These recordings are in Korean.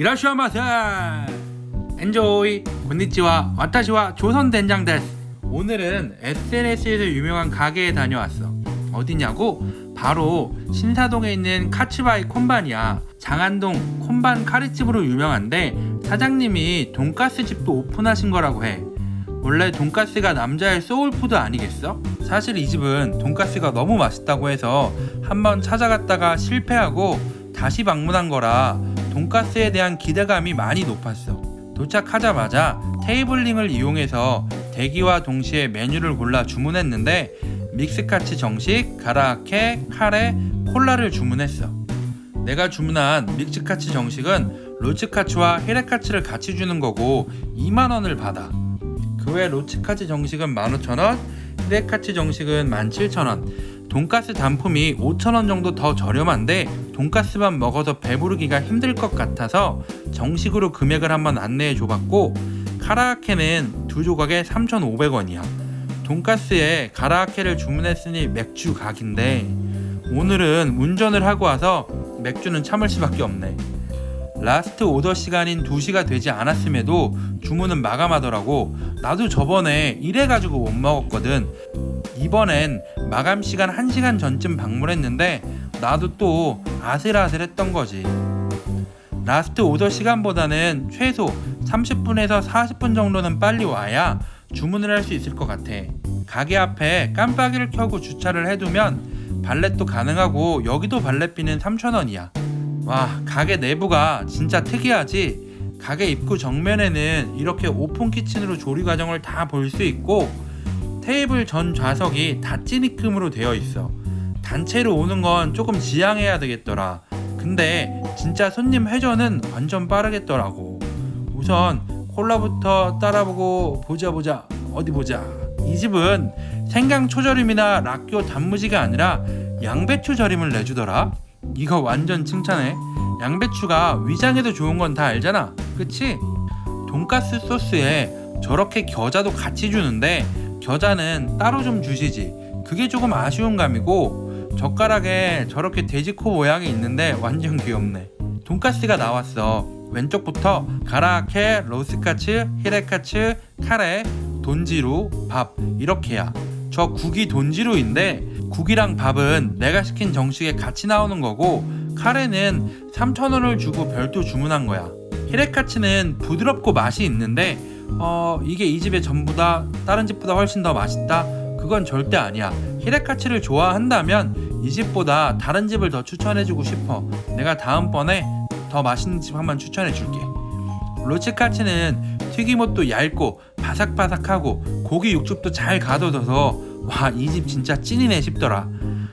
이라시아마세. 엔조이 곤니치와 와타시와 조선 된장 데스 오늘은 SNS에서 유명한 가게에 다녀왔어. 어디냐고? 바로 신사동에 있는 카츠바이 콘반이야. 장안동 콘반 카리집으로 유명한데 사장님이 돈가스 집도 오픈하신 거라고 해. 원래 돈가스가 남자의 소울푸드 아니겠어? 사실 이 집은 돈가스가 너무 맛있다고 해서 한번 찾아갔다가 실패하고 다시 방문한 거라 돈가스에 대한 기대감이 많이 높았어. 도착하자마자 테이블링을 이용해서 대기와 동시에 메뉴를 골라 주문했는데 믹스카츠 정식, 가라아케, 카레, 콜라를 주문했어. 내가 주문한 믹스카츠 정식은 로츠카츠와 히레카츠를 같이 주는 거고 2만 원을 받아. 그 외 로츠카츠 정식은 15,000원, 히레카츠 정식은 17,000원. 돈가스 단품이 5,000원 정도 더 저렴한데 돈가스만 먹어서 배부르기가 힘들 것 같아서 정식으로 금액을 한번 안내해 줘봤고 카라아케는 두 조각에 3,500원이야. 돈가스에 가라아케를 주문했으니 맥주 각인데 오늘은 운전을 하고 와서 맥주는 참을 수밖에 없네. 라스트 오더 시간인 2시가 되지 않았음에도 주문은 마감하더라고. 나도 저번에 이래가지고 못 먹었거든. 이번엔 마감 시간 1시간 전쯤 방문했는데 나도 또 아슬아슬했던 거지. 라스트 오더 시간보다는 최소 30분에서 40분 정도는 빨리 와야 주문을 할 수 있을 것 같아. 가게 앞에 깜빡이를 켜고 주차를 해두면 발렛도 가능하고 여기도 발렛비는 3,000원이야. 와, 가게 내부가 진짜 특이하지? 가게 입구 정면에는 이렇게 오픈 키친으로 조리 과정을 다 볼 수 있고 테이블 전 좌석이 다 찌니금으로 되어 있어. 단체로 오는 건 조금 지양해야 되겠더라. 근데 진짜 손님 회전은 완전 빠르겠더라고. 우선 콜라부터 따라보고 보자 보자 어디 보자. 이 집은 생강 초절임이나 락교 단무지가 아니라 양배추 절임을 내주더라. 이거 완전 칭찬해. 양배추가 위장에도 좋은 건 다 알잖아. 그치? 돈가스 소스에 저렇게 겨자도 같이 주는데 겨자는 따로 좀 주시지. 그게 조금 아쉬운 감이고 젓가락에 저렇게 돼지코 모양이 있는데 완전 귀엽네. 돈가스가 나왔어. 왼쪽부터 가라아케, 로스카츠, 히레카츠, 카레, 돈지루, 밥 이렇게야. 저 국이 돈지루인데 국이랑 밥은 내가 시킨 정식에 같이 나오는 거고 카레는 3,000원을 주고 별도 주문한 거야. 히레카츠는 부드럽고 맛이 있는데 어 이게 이 집의 전부다 다른 집보다 훨씬 더 맛있다? 그건 절대 아니야. 히레카츠를 좋아한다면 이 집보다 다른 집을 더 추천해주고 싶어. 내가 다음번에 더 맛있는 집 한번 추천해 줄게. 로치카츠는 튀김옷도 얇고 바삭바삭하고 고기 육즙도 잘 가둬져서 와 이 집 진짜 찐이네 싶더라.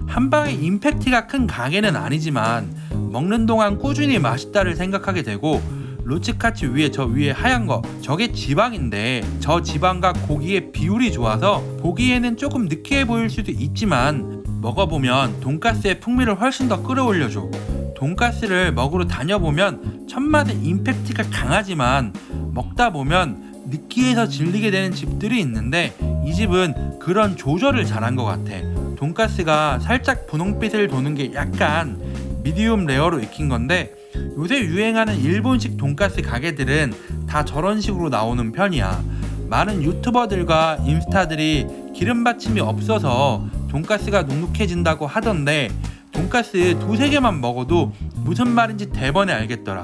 한 방에 임팩트가 큰 가게는 아니지만 먹는 동안 꾸준히 맛있다를 생각하게 되고 로치카츠 위에 저 위에 하얀 거. 저게 지방인데 저 지방과 고기의 비율이 좋아서 보기에는 조금 느끼해 보일 수도 있지만 먹어보면 돈가스의 풍미를 훨씬 더 끌어올려줘. 돈가스를 먹으러 다녀보면 첫맛에 임팩트가 강하지만 먹다 보면 느끼해서 질리게 되는 집들이 있는데 이 집은 그런 조절을 잘한 것 같아. 돈가스가 살짝 분홍빛을 도는 게 약간 미디움 레어로 익힌 건데 요새 유행하는 일본식 돈가스 가게들은 다 저런 식으로 나오는 편이야. 많은 유튜버들과 인스타들이 기름 받침이 없어서 돈가스가 눅눅해진다고 하던데 돈가스 두세 개만 먹어도 무슨 말인지 대번에 알겠더라.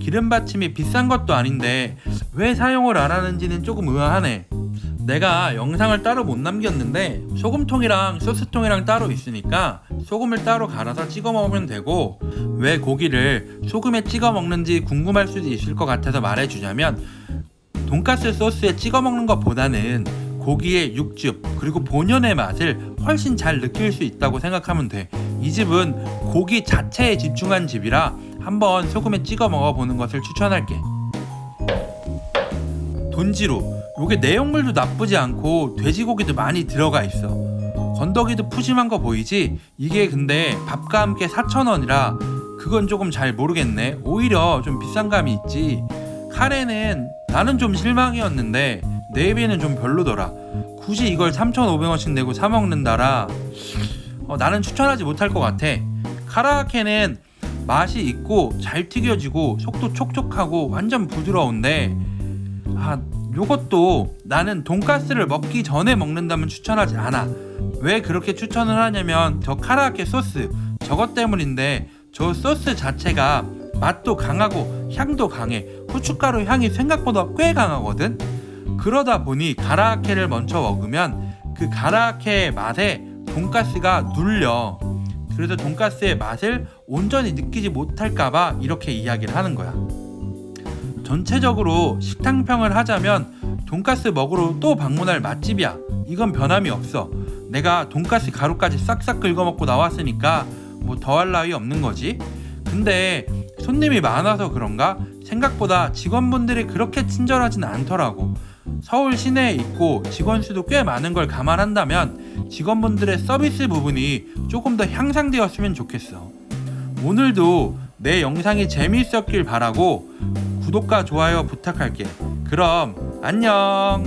기름 받침이 비싼 것도 아닌데 왜 사용을 안 하는지는 조금 의아하네. 내가 영상을 따로 못 남겼는데 소금통이랑 소스통이랑 따로 있으니까 소금을 따로 갈아서 찍어 먹으면 되고 왜 고기를 소금에 찍어 먹는지 궁금할 수도 있을 것 같아서 말해주자면 돈가스 소스에 찍어 먹는 것보다는 고기의 육즙 그리고 본연의 맛을 훨씬 잘 느낄 수 있다고 생각하면 돼. 이 집은 고기 자체에 집중한 집이라 한번 소금에 찍어 먹어보는 것을 추천할게. 돈지루 요게 내용물도 나쁘지 않고 돼지고기도 많이 들어가 있어. 건더기도 푸짐한 거 보이지? 이게 근데 밥과 함께 4,000원이라 그건 조금 잘 모르겠네. 오히려 좀 비싼 감이 있지. 카레는 나는 좀 실망이었는데 내비는 좀 별로더라. 굳이 이걸 3,500원씩 내고 사 먹는다라 어, 나는 추천하지 못할 것 같아. 카라아케는 맛이 있고 잘 튀겨지고 속도 촉촉하고 완전 부드러운데 아 요것도 나는 돈가스를 먹기 전에 먹는다면 추천하지 않아. 왜 그렇게 추천을 하냐면 저 카라아케 소스 저것 때문인데 저 소스 자체가 맛도 강하고 향도 강해. 후춧가루 향이 생각보다 꽤 강하거든. 그러다 보니 가라아케를 먼저 먹으면 그 가라아케의 맛에 돈가스가 눌려. 그래서 돈가스의 맛을 온전히 느끼지 못할까봐 이렇게 이야기를 하는 거야 전체적으로 식당평을 하자면 돈가스 먹으러 또 방문할 맛집이야. 이건 변함이 없어. 내가 돈가스 가루까지 싹싹 긁어먹고 나왔으니까 뭐 더할 나위 없는 거지. 근데 손님이 많아서 그런가? 생각보다 직원분들이 그렇게 친절하진 않더라고. 서울 시내에 있고 직원 수도 꽤 많은 걸 감안한다면 직원분들의 서비스 부분이 조금 더 향상되었으면 좋겠어. 오늘도 내 영상이 재미있었길 바라고 구독과 좋아요 부탁할게. 그럼 안녕